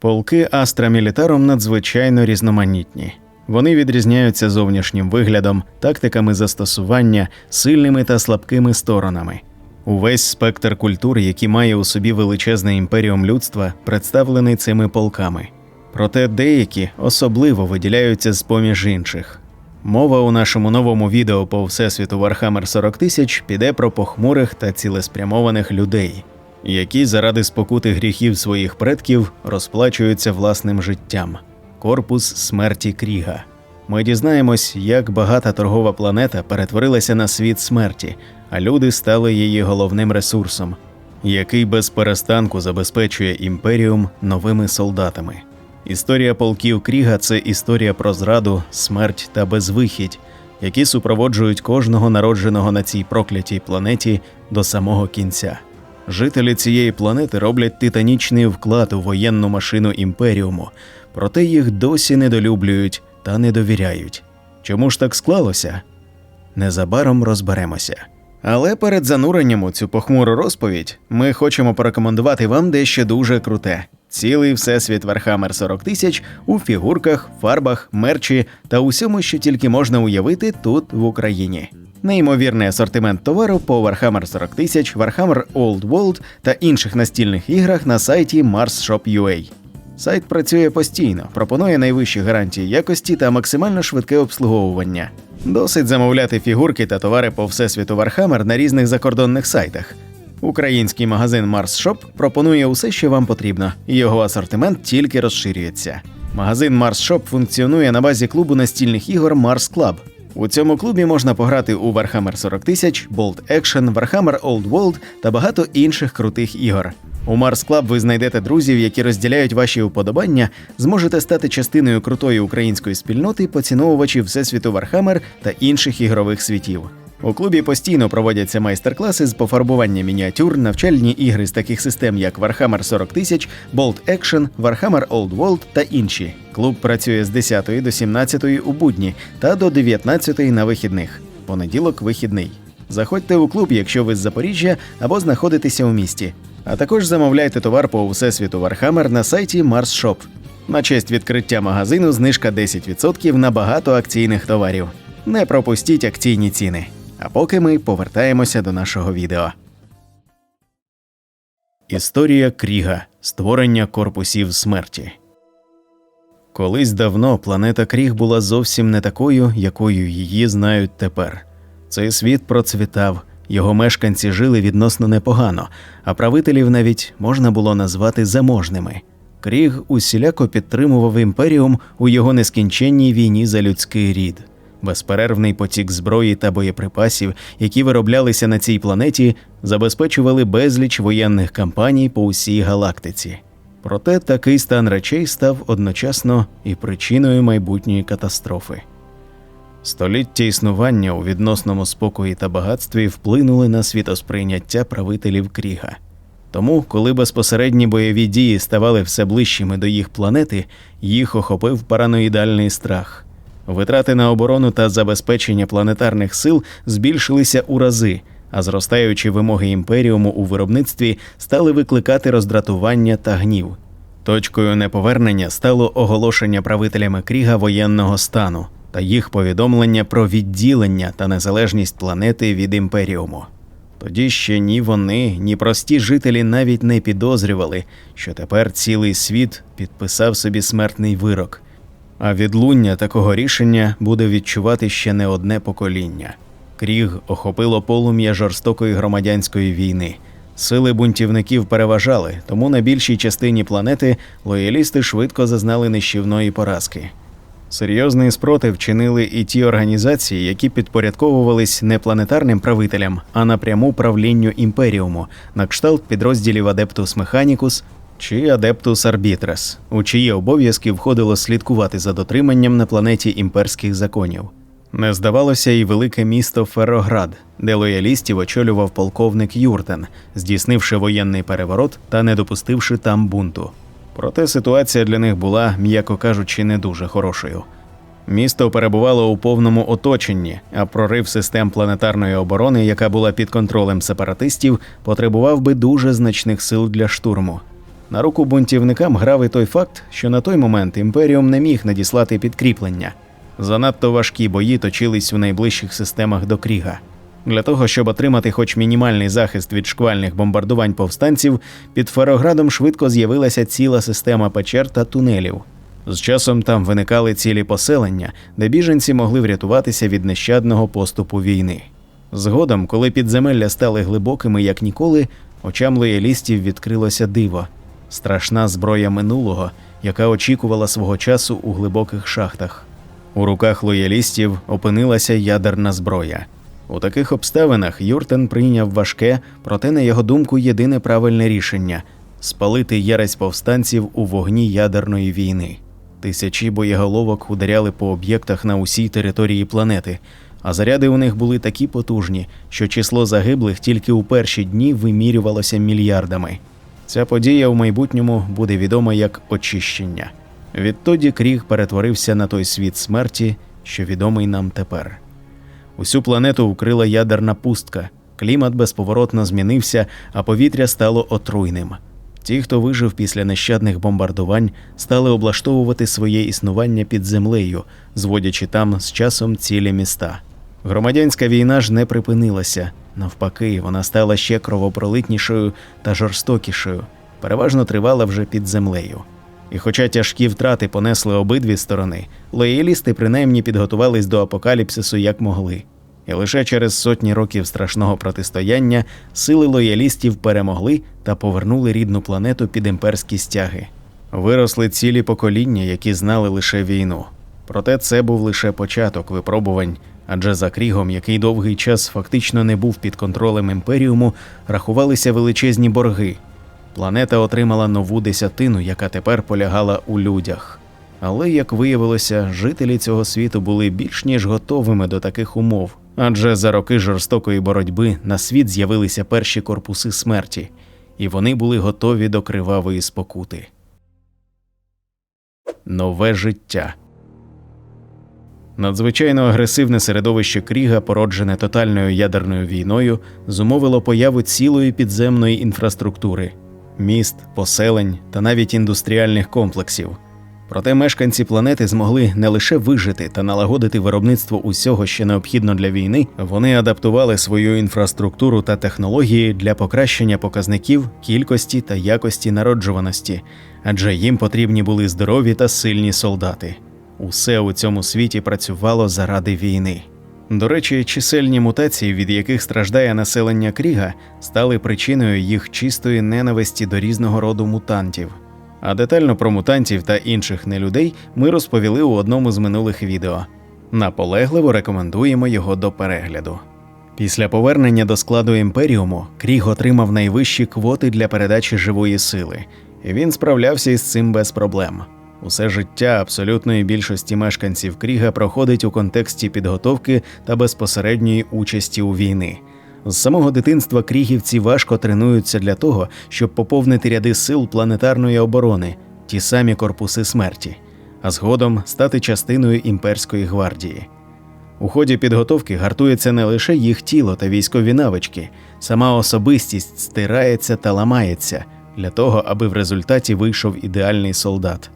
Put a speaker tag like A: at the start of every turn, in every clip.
A: Полки Астра Мілітаром надзвичайно різноманітні. Вони відрізняються зовнішнім виглядом, тактиками застосування, сильними та слабкими сторонами. Увесь спектр культур, який має у собі величезний імперіум людства, представлений цими полками. Проте деякі особливо виділяються з поміж інших. Мова у нашому новому відео по всесвіту Warhammer 40 тисяч піде про похмурих та цілеспрямованих людей, які заради спокути гріхів своїх предків розплачуються власним життям. Корпус смерті Кріга. Ми дізнаємось, як багата торгова планета перетворилася на світ смерті, а люди стали її головним ресурсом, який без перестанку забезпечує імперіум новими солдатами. Історія полків Кріга це історія про зраду, смерть та безвихідь, які супроводжують кожного народженого на цій проклятій планеті до самого кінця. Жителі цієї планети роблять титанічний вклад у воєнну машину імперіуму, проте їх досі недолюблюють та не довіряють. Чому ж так склалося? Незабаром розберемося. Але перед зануренням у цю похмуру розповідь ми хочемо порекомендувати вам дещо дуже круте: цілий всесвіт Warhammer 40 тисяч у фігурках, фарбах, мерчі та усьому, що тільки можна уявити тут в Україні. Неймовірний асортимент товару по Warhammer 40 тисяч, Warhammer Old World та інших настільних іграх на сайті MarsShop.ua. Сайт працює постійно, пропонує найвищі гарантії якості та максимально швидке обслуговування. Досить замовляти фігурки та товари по всесвіту Warhammer на різних закордонних сайтах. Український магазин Mars Shop пропонує усе, що вам потрібно, і його асортимент тільки розширюється. Магазин Mars Shop функціонує на базі клубу настільних ігор Mars Club. У цьому клубі можна пограти у Warhammer 40 тисяч, Bolt Action, Warhammer Old World та багато інших крутих ігор. У Mars Club ви знайдете друзів, які розділяють ваші уподобання, зможете стати частиною крутої української спільноти поціновувачів всесвіту Warhammer та інших ігрових світів. У клубі постійно проводяться майстер-класи з пофарбування мініатюр, навчальні ігри з таких систем, як Warhammer 40 тисяч, Bolt Action, Warhammer Old World та інші. Клуб працює з 10 до 17 у будні та до 19 на вихідних. Понеділок вихідний. Заходьте у клуб, якщо ви з Запоріжжя або знаходитеся у місті. А також замовляйте товар по всесвіту Warhammer на сайті Mars Shop. На честь відкриття магазину знижка 10% на багато акційних товарів. Не пропустіть акційні ціни. А поки ми повертаємося до нашого відео. Історія Кріга. Створення корпусів смерті. Колись давно планета Кріг була зовсім не такою, якою її знають тепер. Цей світ процвітав, його мешканці жили відносно непогано, а правителів навіть можна було назвати заможними. Кріг усіляко підтримував імперіум у його нескінченній війні за людський рід. Безперервний потік зброї та боєприпасів, які вироблялися на цій планеті, забезпечували безліч воєнних кампаній по усій галактиці. Проте такий стан речей став одночасно і причиною майбутньої катастрофи. Століття існування у відносному спокої та багатстві вплинули на світосприйняття правителів Кріга. Тому, коли безпосередні бойові дії ставали все ближчими до їх планети, їх охопив параноїдальний страх. Витрати на оборону та забезпечення планетарних сил збільшилися у рази, а зростаючі вимоги імперіуму у виробництві стали викликати роздратування та гнів. Точкою неповернення стало оголошення правителями Кріга воєнного стану та їх повідомлення про відділення та незалежність планети від імперіуму. Тоді ще ні вони, ні прості жителі навіть не підозрювали, що тепер цілий світ підписав собі смертний вирок, а відлуння такого рішення буде відчувати ще не одне покоління. Кріг охопило полум'я жорстокої громадянської війни. Сили бунтівників переважали, тому на більшій частині планети лоялісти швидко зазнали нищівної поразки. Серйозний спротив чинили і ті організації, які підпорядковувались не планетарним правителям, а напряму правлінню імперіуму, на кшталт підрозділів Адептус Механікус чи Адептус Арбітрес, у чиї обов'язки входило слідкувати за дотриманням на планеті імперських законів. Не здавалося і велике місто Ферроград, де лоялістів очолював полковник Юртен, здійснивши воєнний переворот та не допустивши там бунту. Проте ситуація для них була, м'яко кажучи, не дуже хорошою. Місто перебувало у повному оточенні, а прорив систем планетарної оборони, яка була під контролем сепаратистів, потребував би дуже значних сил для штурму. На руку бунтівникам грав і той факт, що на той момент імперіум не міг надіслати підкріплення. Занадто важкі бої точились у найближчих системах до Кріга. Для того, щоб отримати хоч мінімальний захист від шквальних бомбардувань повстанців, під Фероградом швидко з'явилася ціла система печер та тунелів. З часом там виникали цілі поселення, де біженці могли врятуватися від нещадного поступу війни. Згодом, коли підземелля стали глибокими, як ніколи, очам лоялістів відкрилося диво страшна зброя минулого, яка очікувала свого часу у глибоких шахтах. У руках лоялістів опинилася ядерна зброя. У таких обставинах Юртен прийняв важке, проте, на його думку, єдине правильне рішення спалити ярець повстанців у вогні ядерної війни. Тисячі боєголовок ударяли по об'єктах на усій території планети, а заряди у них були такі потужні, що число загиблих тільки у перші дні вимірювалося мільярдами. Ця подія в майбутньому буде відома як очищення. Відтоді Кріг перетворився на той світ смерті, що відомий нам тепер. Усю планету вкрила ядерна пустка, клімат безповоротно змінився, а повітря стало отруйним. Ті, хто вижив після нещадних бомбардувань, стали облаштовувати своє існування під землею, зводячи там з часом цілі міста. Громадянська війна ж не припинилася. Навпаки, вона стала ще кровопролитнішою та жорстокішою, переважно тривала вже під землею. І хоча тяжкі втрати понесли обидві сторони, лоялісти принаймні підготувались до апокаліпсису як могли. І лише через сотні років страшного протистояння сили лоялістів перемогли та повернули рідну планету під імперські стяги. Виросли цілі покоління, які знали лише війну. Проте це був лише початок випробувань, адже за крігом, який довгий час фактично не був під контролем імперіуму, рахувалися величезні борги. Планета отримала нову десятину, яка тепер полягала у людях. Але, як виявилося, жителі цього світу були більш ніж готовими до таких умов, адже за роки жорстокої боротьби на світ з'явилися перші корпуси смерті, і вони були готові до кривавої спокути. Нове життя. Надзвичайно агресивне середовище Кріга, породжене тотальною ядерною війною, зумовило появу цілої підземної інфраструктури міст, поселень та навіть індустріальних комплексів. Проте мешканці планети змогли не лише вижити та налагодити виробництво усього, що необхідно для війни, вони адаптували свою інфраструктуру та технології для покращення показників кількості та якості народжуваності, адже їм потрібні були здорові та сильні солдати. Усе у цьому світі працювало заради війни. До речі, чисельні мутації, від яких страждає населення Кріга, стали причиною їх чистої ненависті до різного роду мутантів. А детально про мутантів та інших нелюдей ми розповіли у одному з минулих відео. Наполегливо рекомендуємо його до перегляду. Після повернення до складу імперіуму Кріг отримав найвищі квоти для передачі живої сили, і він справлявся із цим без проблем. Усе життя абсолютної більшості мешканців Кріга проходить у контексті підготовки та безпосередньої участі у війни. З самого дитинства крігівці важко тренуються для того, щоб поповнити ряди сил планетарної оборони, ті самі корпуси смерті, а згодом стати частиною імперської гвардії. У ході підготовки гартується не лише їх тіло та військові навички, сама особистість стирається та ламається для того, аби в результаті вийшов ідеальний солдат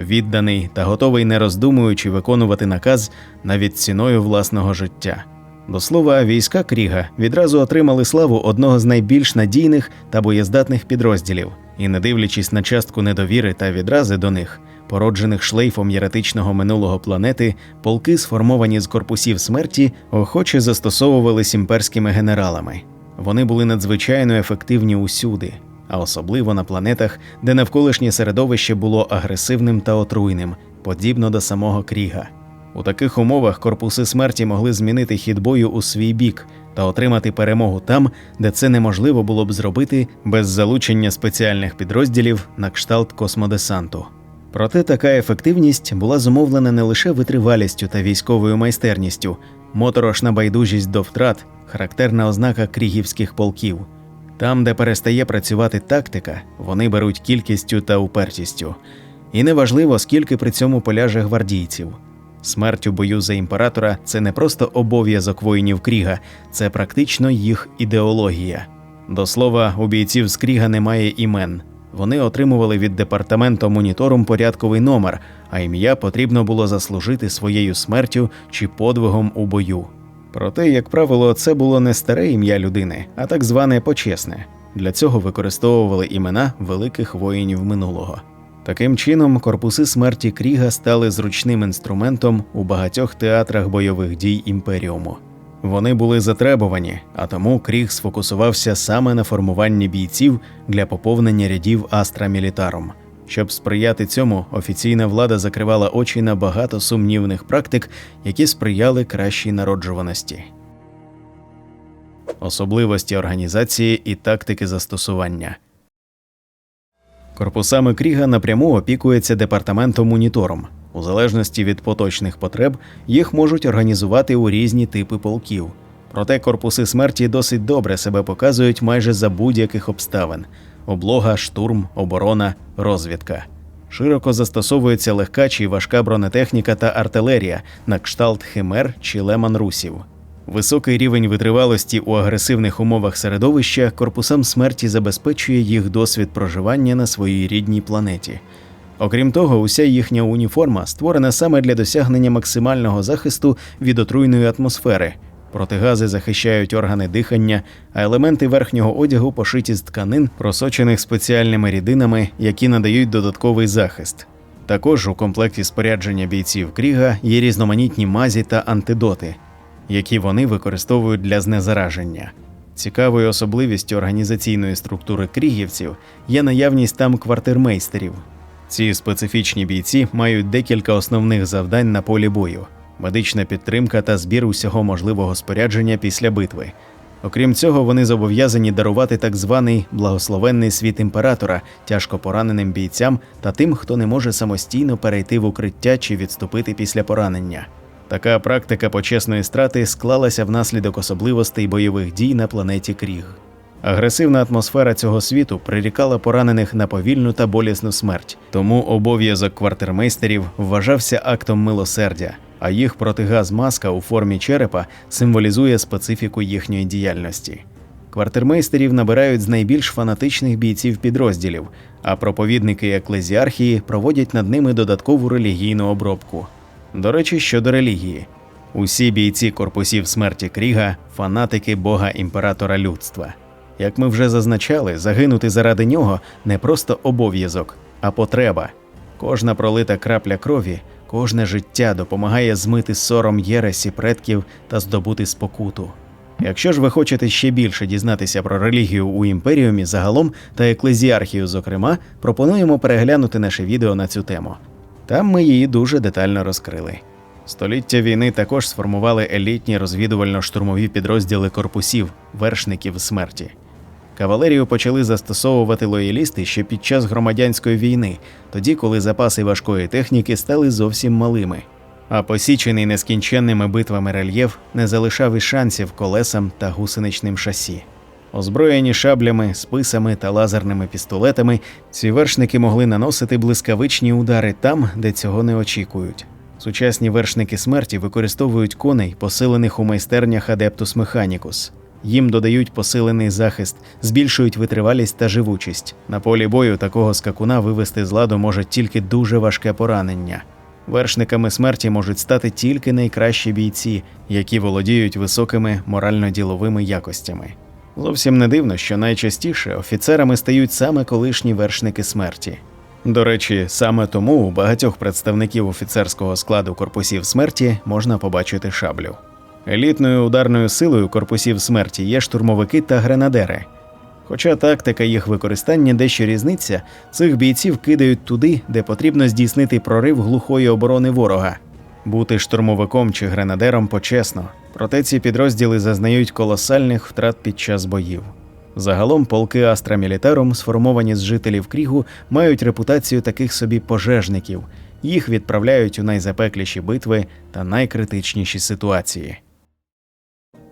A: відданий та готовий, не роздумуючи виконувати наказ навіть ціною власного життя. До слова, війська Кріга відразу отримали славу одного з найбільш надійних та боєздатних підрозділів, і, не дивлячись на частку недовіри та відрази до них, породжених шлейфом єретичного минулого планети, полки, сформовані з корпусів смерті, охоче застосовувались імперськими генералами. Вони були надзвичайно ефективні усюди а особливо на планетах, де навколишнє середовище було агресивним та отруйним, подібно до самого Кріга. У таких умовах корпуси смерті могли змінити хід бою у свій бік та отримати перемогу там, де це неможливо було б зробити без залучення спеціальних підрозділів на кшталт космодесанту. Проте така ефективність була зумовлена не лише витривалістю та військовою майстерністю, моторошна байдужість до втрат, характерна ознака крігівських полків. Там, де перестає працювати тактика, вони беруть кількістю та упертістю. І неважливо, скільки при цьому поляже гвардійців. Смерть у бою за імператора це не просто обов'язок воїнів Кріга, це практично їх ідеологія. До слова, у бійців з Кріга немає імен. вони отримували від департаменту моніторум порядковий номер, а ім'я потрібно було заслужити своєю смертю чи подвигом у бою. Проте, як правило, це було не старе ім'я людини, а так зване почесне. Для цього використовували імена великих воїнів минулого. Таким чином, корпуси смерті Кріга стали зручним інструментом у багатьох театрах бойових дій імперіуму. Вони були затребувані, а тому Кріг сфокусувався саме на формуванні бійців для поповнення рядів Астра Мілітарум. Щоб сприяти цьому, офіційна влада закривала очі на багато сумнівних практик, які сприяли кращій народжуваності. Особливості організації і тактики застосування. Корпусами Кріга напряму опікується департаментом монітором. У залежності від поточних потреб їх можуть організувати у різні типи полків. Проте корпуси смерті досить добре себе показують майже за будь-яких обставин: облога, штурм, оборона, розвідка. Широко застосовується легка чи важка бронетехніка та артилерія на кшталт химер чи леман русів. Високий рівень витривалості у агресивних умовах середовища корпусам смерті забезпечує їх досвід проживання на своїй рідній планеті. Окрім того, уся їхня уніформа створена саме для досягнення максимального захисту від отруйної атмосфери. Протигази захищають органи дихання, а елементи верхнього одягу пошиті з тканин, просочених спеціальними рідинами, які надають додатковий захист. Також у комплекті спорядження бійців Кріга є різноманітні мазі та антидоти, які вони використовують для знезараження. Цікавою особливістю організаційної структури крігівців є наявність там квартирмейстерів. Ці специфічні бійці мають декілька основних завдань на полі бою: медична підтримка та збір усього можливого спорядження після битви. Окрім цього, вони зобов'язані дарувати так званий благословенний світ імператора тяжко пораненим бійцям та тим, хто не може самостійно перейти в укриття чи відступити після поранення. Така практика почесної страти склалася внаслідок особливостей бойових дій на планеті Кріг. Агресивна атмосфера цього світу прирікала поранених на повільну та болісну смерть, тому обов'язок квартирмейстерів вважався актом милосердя, а їх протигаз маска у формі черепа символізує специфіку їхньої діяльності. Квартирмейстерів набирають з найбільш фанатичних бійців підрозділів, а проповідники еклезіархії проводять над ними додаткову релігійну обробку. До речі, щодо релігії, усі бійці корпусів смерті Кріга фанатики бога імператора людства. Як ми вже зазначали, загинути заради нього не просто обов'язок, а потреба. Кожна пролита крапля крові, кожне життя допомагає змити сором єресі предків та здобути спокуту. Якщо ж ви хочете ще більше дізнатися про релігію у імперіумі загалом та еклезіархію, зокрема, пропонуємо переглянути наше відео на цю тему. Там ми її дуже детально розкрили. Століття війни також сформували елітні розвідувально-штурмові підрозділи корпусів, вершників смерті. Кавалерію почали застосовувати лоялісти ще під час громадянської війни, тоді коли запаси важкої техніки стали зовсім малими. А посічений нескінченними битвами рельєф не залишав і шансів колесам та гусеничним шасі. Озброєні шаблями, списами та лазерними пістолетами, ці вершники могли наносити блискавичні удари там, де цього не очікують. Сучасні вершники смерті використовують коней, посилених у майстернях Адептус Механікус. Їм додають посилений захист, збільшують витривалість та живучість. На полі бою такого скакуна вивести з ладу може тільки дуже важке поранення. Вершниками смерті можуть стати тільки найкращі бійці, які володіють високими морально-діловими якостями. Зовсім не дивно, що найчастіше офіцерами стають саме колишні вершники смерті. До речі, саме тому у багатьох представників офіцерського складу корпусів смерті можна побачити шаблю. Елітною ударною силою корпусів смерті є штурмовики та гренадери. Хоча тактика їх використання дещо різниця, цих бійців кидають туди, де потрібно здійснити прорив глухої оборони ворога. Бути штурмовиком чи гренадером почесно, проте ці підрозділи зазнають колосальних втрат під час боїв. Загалом полки Астра Мілітарум, сформовані з жителів Крігу, мають репутацію таких собі пожежників. Їх відправляють у найзапекліші битви та найкритичніші ситуації.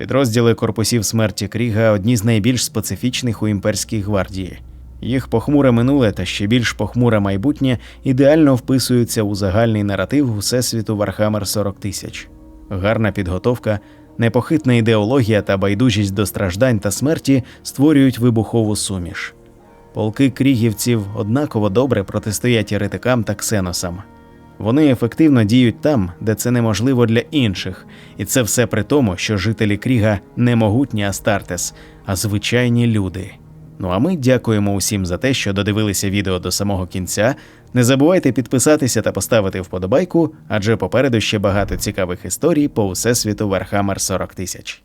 A: Підрозділи корпусів смерті Кріга одні з найбільш специфічних у імперській гвардії. Їх похмуре минуле та ще більш похмуре майбутнє ідеально вписуються у загальний наратив Всесвіту Вархаммер 40 тисяч. Гарна підготовка, непохитна ідеологія та байдужість до страждань та смерті створюють вибухову суміш. Полки крігівців однаково добре протистоять еретикам та ксеносам. Вони ефективно діють там, де це неможливо для інших, і це все при тому, що жителі Кріга не могутні Астартес, а звичайні люди. Ну а ми дякуємо усім за те, що додивилися відео до самого кінця. Не забувайте підписатися та поставити вподобайку, адже попереду ще багато цікавих історій по всесвіту Warhammer 40 тисяч.